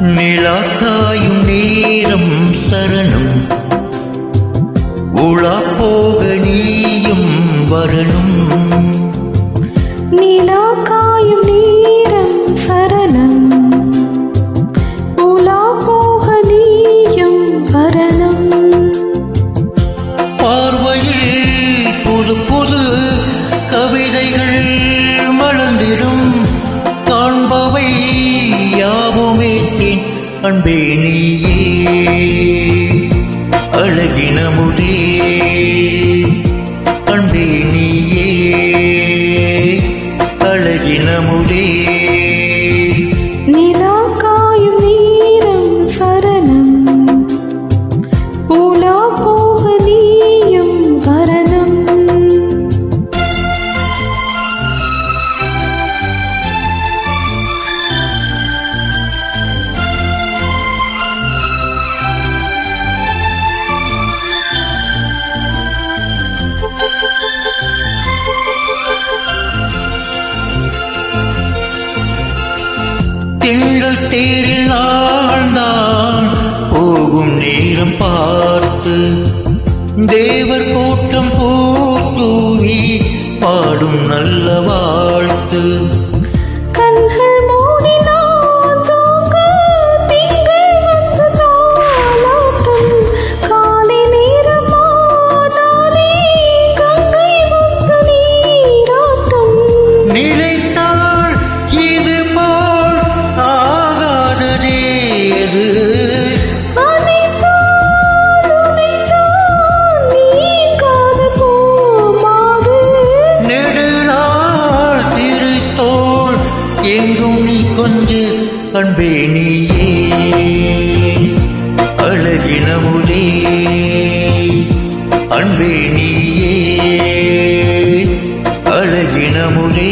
நிலாத்தாயும் நேரம் தரணும். உழா போக நீயும் வரணும். அன்பே நீயே. அழகினமோ திங்கள் தேரில் ஆழ்ந்தான். போகும் நேரம் பார்த்து தேவர் கூட்டம் பூ தூவி பாடும் நல்ல அழகினமுலே அழகினமுலே அன்பே நீயே அழகினமுலே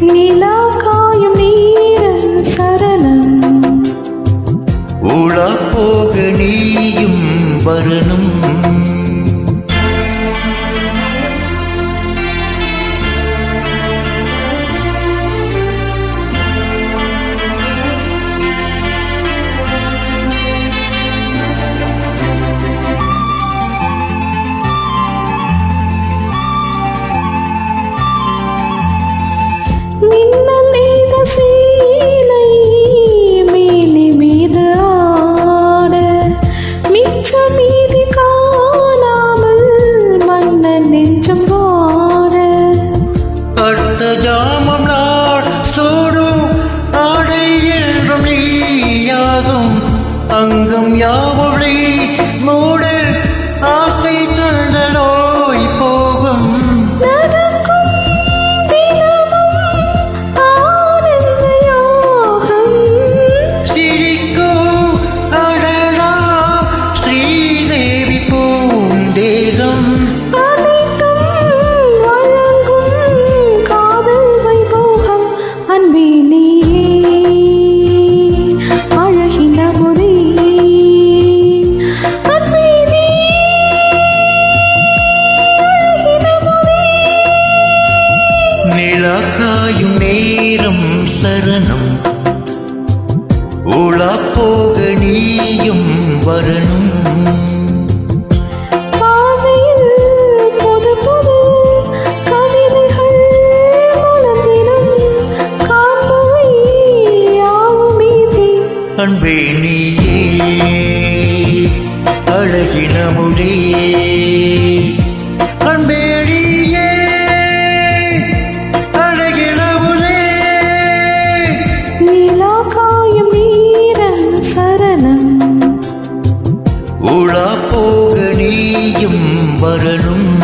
நிலா காயும் நீர நீயும் வரணும். நிழாக்காயும் நேரம் சரணம். உலா போக நீயும் வரணும். அன்பே நீ வரணும்